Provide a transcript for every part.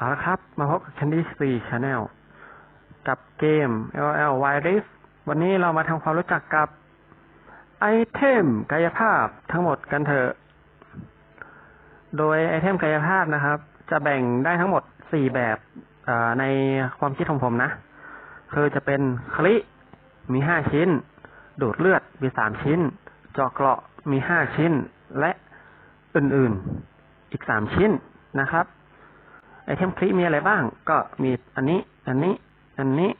เอาละครับ มาพบกับ Candy C Channel กับเกม LL Virus วันนี้เรามาทำความรู้จักกับไอเทมกายภาพทั้งหมดกันเถอะ โดยไอเทมกายภาพนะครับ จะแบ่งได้ทั้งหมดสี่แบบในความคิดของผมนะ คือจะเป็นคลิ มีห้าชิ้น ดูดเลือดมีสามชิ้นจาะเกราะมีห้าชิ้น และอื่นๆ อีกสามชิ้นนะครับ ไอเทมคลิมีอะไรบ้าง ก็มีอันนี้ อันนี้ อันนี้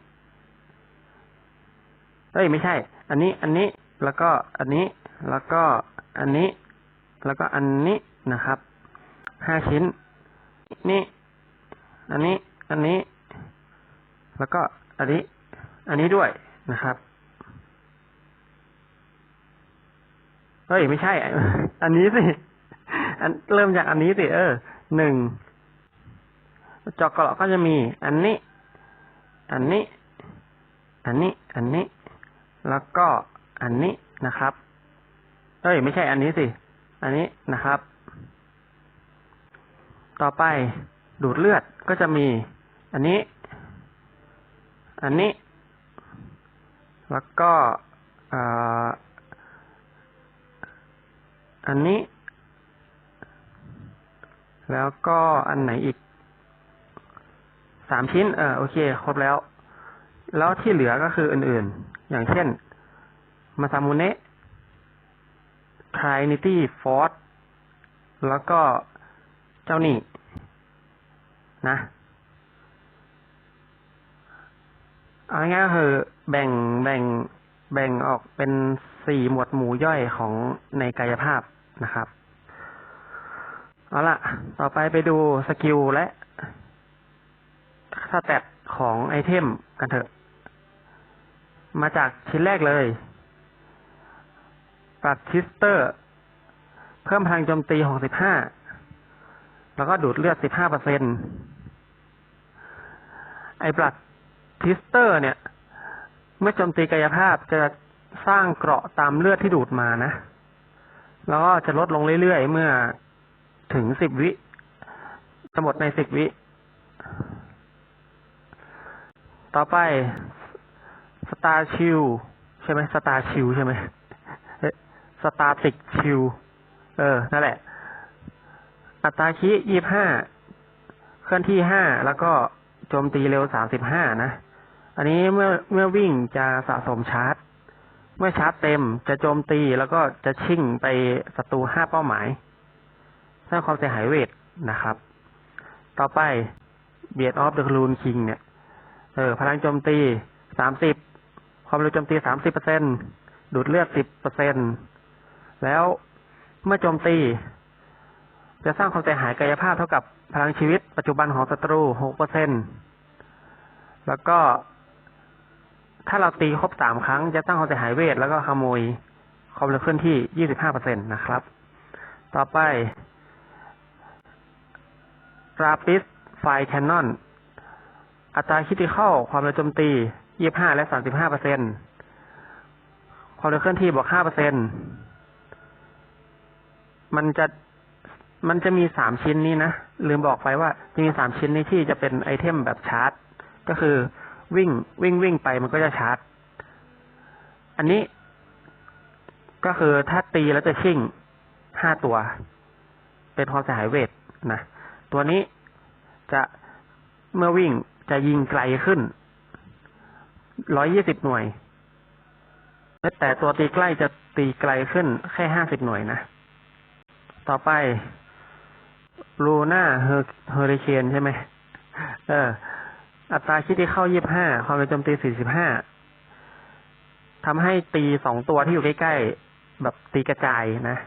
เอ้ยไม่ใช่ อันนี้ อันนี้ แล้วก็อันนี้ แล้วก็อันนี้ แล้วก็อันนี้นะครับ ห้าชิ้น นี่ อันนี้ อันนี้ แล้วก็อันนี้ อันนี้ด้วยนะครับ เฮ้ยไม่ใช่ อันนี้สิ อันเริ่มจากอันนี้สิ เออ หนึ่ง จอกเกราะก็จะมี อันนี้ อันนี้ อันนี้ อันนี้ แล้วก็อันนี้นะครับ เอ้ย ไม่ใช่อันนี้สิ อันนี้นะครับ ต่อไปดูดเลือดก็จะมี อันนี้ อันนี้ แล้วก็อ่าอันนี้ แล้วก็อันไหนอีก สามชิ้น เออโอเค ครบแล้ว แล้วที่เหลือก็คืออื่นๆ อย่างเช่น มาซามุเนะทรินิตี้ฟอร์แล้วก็เจ้านี่นะเอาง่ายก็คือแบ่งแบ่งแบ่งออกเป็นสี่หมวดหมู่ย่อยของในกายภาพนะครับ เอาละต่อไปไปดูสกิลและ สแตทของไอเทมกันเถอะ มาจากชิ้นแรกเลยปัดทิสเตอร์ เพิ่มพลังโจมตี65แล้วก็ดูดเลือด15เปอร์เซ็นไอ้บลัดทิสเตอร์ เนี่ย เมื่อโจมตีกายภาพจะสร้างเกราะตามเลือดที่ดูดมานะ แล้วก็จะลดลงเรื่อยๆ เมื่อถึง10วิจะหมดใน10วิ ต่อไปสตาร์ชิลใช่ไหมสตาร์ชิลใช่ไหมสตาติกชิลเออ นั่นแหละ อัตราคียี่ห้าเคลื่อนที่ห้าแล้วก็โจมตีเร็วสามสิบห้านะ อันนี้เมื่อเมื่อวิ่งจะสะสมชาร์จ เมื่อชาร์จเต็มจะโจมตีแล้วก็จะชิ่งไปศัตรูห้าเป้าหมายสร้างความเสียหายเวทนะครับ ต่อไปเบียดออฟเดอะคลูนคิงเนี่ย เออ พลังโจมตีสามสิบความเร็วโจมตีสามสิบเปอร์เซ็นดูดเลือดสิบเปอร์เซ็นแล้วเมื่อโจมตี จะสร้างความเสียหายกายภาพเท่ากับพลังชีวิตปัจจุบันของศัตรูหกเปอร์เซ็นแล้วก็ ถ้าเราตีครบสามครั้งจะสร้างความเสียหายเวทแล้วก็ขโมยความเร็วเคลื่อนที่ยี่สิบห้าเปอร์เซ็นตนะครับ ต่อไปราปิสไฟแคนนอน อัตราคิดเข้าความเร็วโจมตียี่ห้าและสามสิบห้าเปอร์เซ็นความเร็วเคลื่อนที่บวกห้าเปอร์เซ็นมันจะมันจะมีสามชิ้นนี้นะ ลืมบอกไปว่าจะมีสามชิ้นนี้ที่จะเป็นไอเทมแบบชาร์จ ก็คือวิ่งวิ่งวิ่งไปมันก็จะชาร์จ อันนี้ก็คือถ้าตีแล้วจะชิ่งห้าตัว เป็นความเสียหายเวทนะ ตัวนี้จะเมื่อวิ่ง จะยิงไกลขึ้น ร้อยยี่สิบหน่วย แต่ตัวตีใกล้จะตีไกลขึ้น แค่ห้าสิบหน่วยนะ ต่อไปลูน่าเฮอริเคนใช่ไหม เออ อัตราคิดที่เข้ายี่บห้าความเร็วโจมตีสี่สิบห้าทำให้ตีสองตัวที่อยู่ใกล้ๆ แบบตีกระจายนะ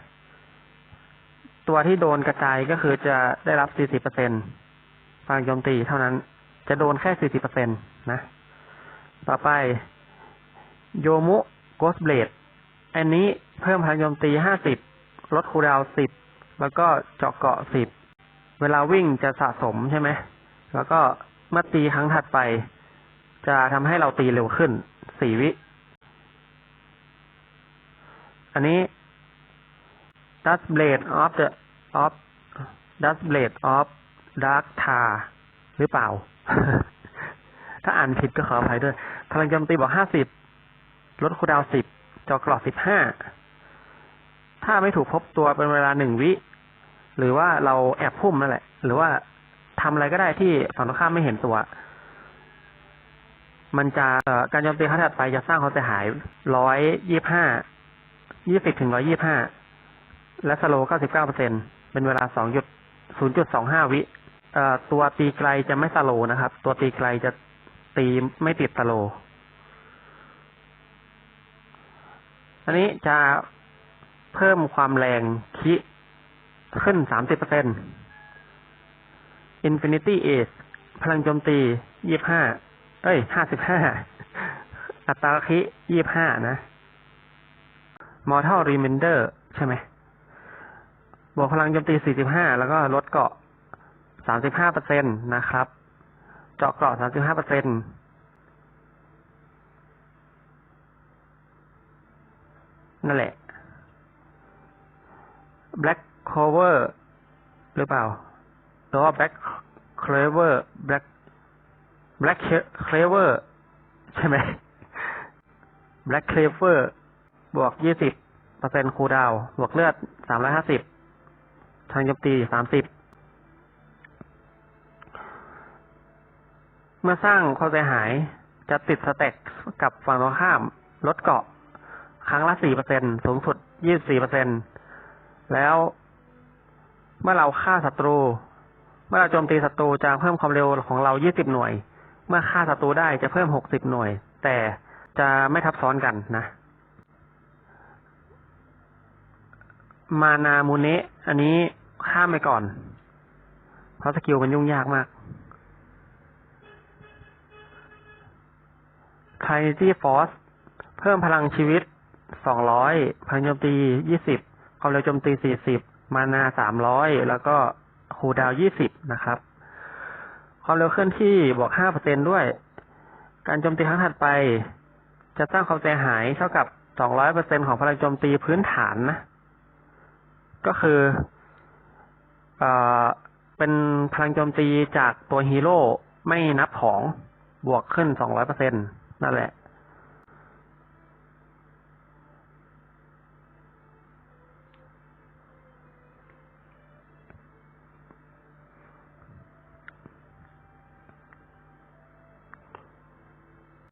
ตัวที่โดนกระจายก็คือจะได้รับสี่สิบเปอร์เซ็นต์พลังโจมตีเท่านั้น จะโดนแค่สี่สิบเปอร์เซ็นตนะ ต่อไป โยมุโกสเบลดอันนี้เพิ่มพลังโจมตีห้าสิบลดคูดาวสิบแล้วก็เจาะเกาะสิบเวลาวิ่งจะสะสมใช่ไหม แล้วก็เมื่อตีครั้งถัดไป จะทำให้เราตีเร็วขึ้นสี่วิ อันนี้ Dust Blade of the of Dust Blade of Dark Tar หรือเปล่า ถ้าอ่านผิดก็ขออภัยด้วย พลังโจมตีบอกห้าสิบลดคูดาวสิบจอกรอบสิบห้า ถ้าไม่ถูกพบตัวเป็นเวลาหนึ่งวิ หรือว่าเราแอบพุ่มนั่นแหละ หรือว่าทำอะไรก็ได้ที่ฝั่งตรงข้ามไม่เห็นตัว มันจะการโจมตีครั้งถัดไปจะสร้างความเสียหายร้อยยี่ห้า ยี่สิบถึงร้อยี่ห้า และสโลเก้าสิบเก้าเปอร์เซ็นเป็นเวลาสองจุดศูนย์จุดสองห้าวิ ตัวตีไกลจะไม่สโลนะครับ ตัวตีไกลจะตีไม่ติดสโลอันนี้จะเพิ่มความแรงคิขึ้นสามสิบเปอร์เซ็นต์ Infinity Age พลังโจมตียี่ห้า เอ้ยห้าสิบห้า อัตราคิยี่ห้านะ Mortal Remainder ใช่ไหมบวกพลังโจมตี45แล้วก็ลดเกาะ ราะ35เปอร์เซ็นตนะครับ เจาะเกราะ35เปอร์เซ็นตนั่นแหละ Black Clover หรือเปล่าหรือว่า Black Clover Black Black Clover ใช่ไหม Black Clover บวก20เปอร์เซ็นคูดาว บวกเลือด350ทางโจมตี30 เมื่อสร้างความเสียหายจะติดสเต็กกับฝั่งตรงข้ามลดเกาะ ครั้งละ4%สูงสุด24%แล้วเมื่อเราฆ่าศัตรู เมื่อเราโจมตีศัตรูจะเพิ่มความเร็วของเรา20หน่วย เมื่อฆ่าศัตรูได้จะเพิ่ม60หน่วย แต่จะไม่ทับซ้อนกันนะ มานามูเนะอันนี้ข้ามไปก่อน เพราะสกิลมันยุ่งยากมาก t r i n i t y Force เพิ่มพลังชีวิต 200 พลังโจมตี 20 ความเร็วโจมตี 40 มานา 300 แล้วก็คูดาว 20 นะครับ ความเร็วเคลื่อนที่บวก 5%ด้วย การโจมตีครั้งถัดไป จะสร้างความเสียหายเท่ากับ 200%ของพลังโจมตีพื้นฐานนะ ก็คือเอ่อเป็นพลังโจมตีจากตัวฮีโร่ไม่นับของบวกขึ้น 200% นแหละ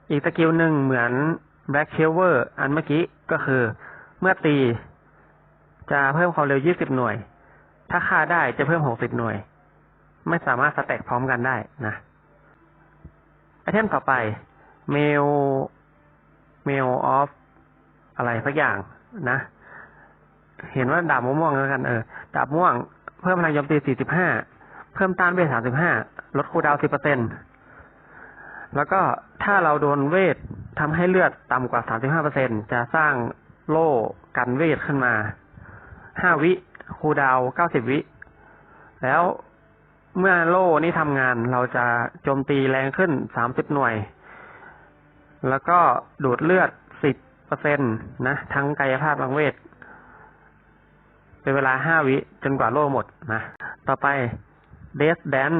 อีกสกิลหนึ่งเหมือน Black c l o v e r อันเมื่อกี้ก็คือ เมื่อตี จะเพิ่มความเร็ว 20 หน่วย ถ้าฆ่าได้จะเพิ่ม 60 หน่วย ไม่สามารถสแต็กพร้อมกันได้นะไอเทมต่อไป Mail Mail of อะไรสักอย่างนะ เห็นว่าดาบม่วงแล้วกันเออดาบม่วง เพิ่มพลังโจมตี 45 เพิ่มต้านเวท 35 ลดคูดาว 10%แล้วก็ถ้าเราโดนเวททำให้เลือดต่ำกว่า 35%จะสร้างโล่กันเวทขึ้นมา 5 วิคูดาว 90 วิ แล้วเมื่อโล่นี้ทำงานเราจะโจมตีแรงขึ้น 30 หน่วย แล้วก็ดูดเลือด10%นะ ทั้งกายภาพบางเวท เป็นเวลา5วิจนกว่าโล่หมดนะ ต่อไปเดสแดน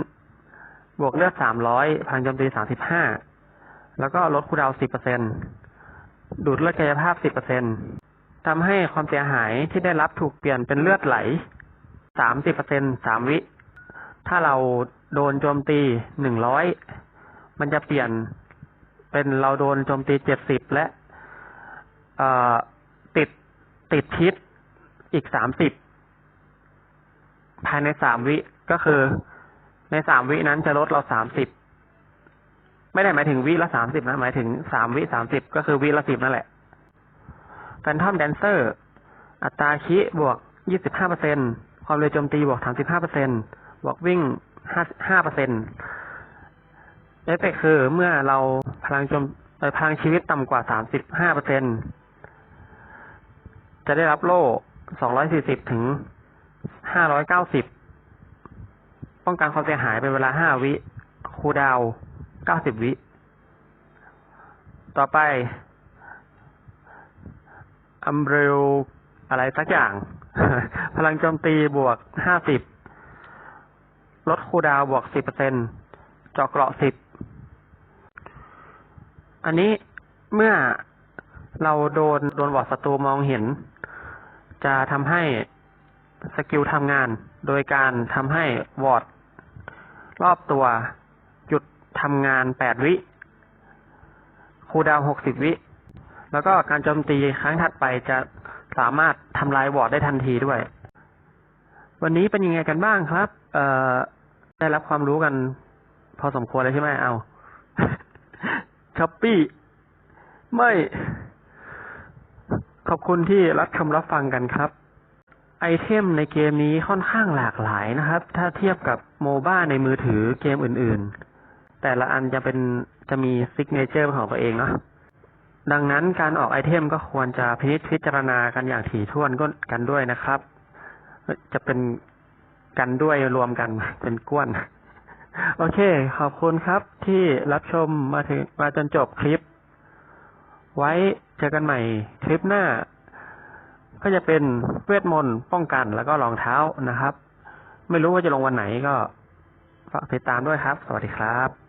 บวกเลือด300พังโจมตี35แล้วก็ลดคูดาวน์10%ดูดเลือดกายภาพ10%ทำให้ความเสียหายที่ได้รับถูกเปลี่ยนเป็นเลือดไหล30% 3วิ ถ้าเราโดนโจมตี100มันจะเปลี่ยน เป็นเราโดนโจมตี70และเอ่อติดติดพิษอีก30ภายใน3วิก็คือในสามวินั้นจะลดเราสามสิบไม่ได้หมายถึงวิละสามสิบนะ หมายถึงสามวิสามสิบก็คือวิละสิบนั่นแหละแฟนทอมแดนเซอร์อัตราคิบวกยี่สิบห้าเปอร์เซ็นความเร็วโจมตีบวกสามสิบห้าเปอร์เซ็นบวกวิ่งห้าห้าเปอร์เซ็น เอฟเฟกคือเมื่อเราพลังโจมพลังชีวิตต่ำกว่าสามสิบห้าเปอร์เซ็นจะได้รับโล่สองร้อยสี่สิบถึงห้าร้อยเก้าสิบป้องกันความเสียหายเป็นเวลาห้าวิ คูดาวเก้าสิบวิ ต่อไปอัมเบรลอะไรสักอย่าง พลังโจมตีบวกห้าสิบลดคูดาวบวกสิบเปอร์เซ็นเจาะเกราะสิบ อันนี้เมื่อเราโดนโดนวอร์ดศัตรูมองเห็น จะทำให้สกิลทำงาน โดยการทำให้วอร์ดรอบตัวหยุดทำงานแปดวิคูลดาวหกสิบวิ แล้วก็การโจมตีครั้งถัดไปจะสามารถทำลายวอร์ดได้ทันทีด้วย วันนี้เป็นยังไงกันบ้างครับ เอ่อ ได้รับความรู้กันพอสมควรเลยใช่ไหมเอา ช้อปปี้ไม่ ขอบคุณที่รับชมรับฟังกันครับ ไอเทมในเกมนี้ค่อนข้างหลากหลายนะครับ ถ้าเทียบกับโมบ้าในมือถือเกมอื่น ๆ แต่ละอันจะเป็นจะมีซิกเนเจอร์ของตัวเองเนาะดังนั้นการออกไอเทมก็ควรจะพินิจพิจารณากันอย่างถี่ถ้วนกันด้วยนะครับ จะเป็นกันด้วยรวมกันเป็นก้วน โอเค ขอบคุณครับที่รับชมมาถึงมาจนจบคลิป ไว้เจอกันใหม่คลิปหน้า ก็จะเป็นเวทมนต์ป้องกันแล้วก็รองเท้านะครับ ไม่รู้ว่าจะลงวันไหนก็ฝากติดตามด้วยครับ สวัสดีครับ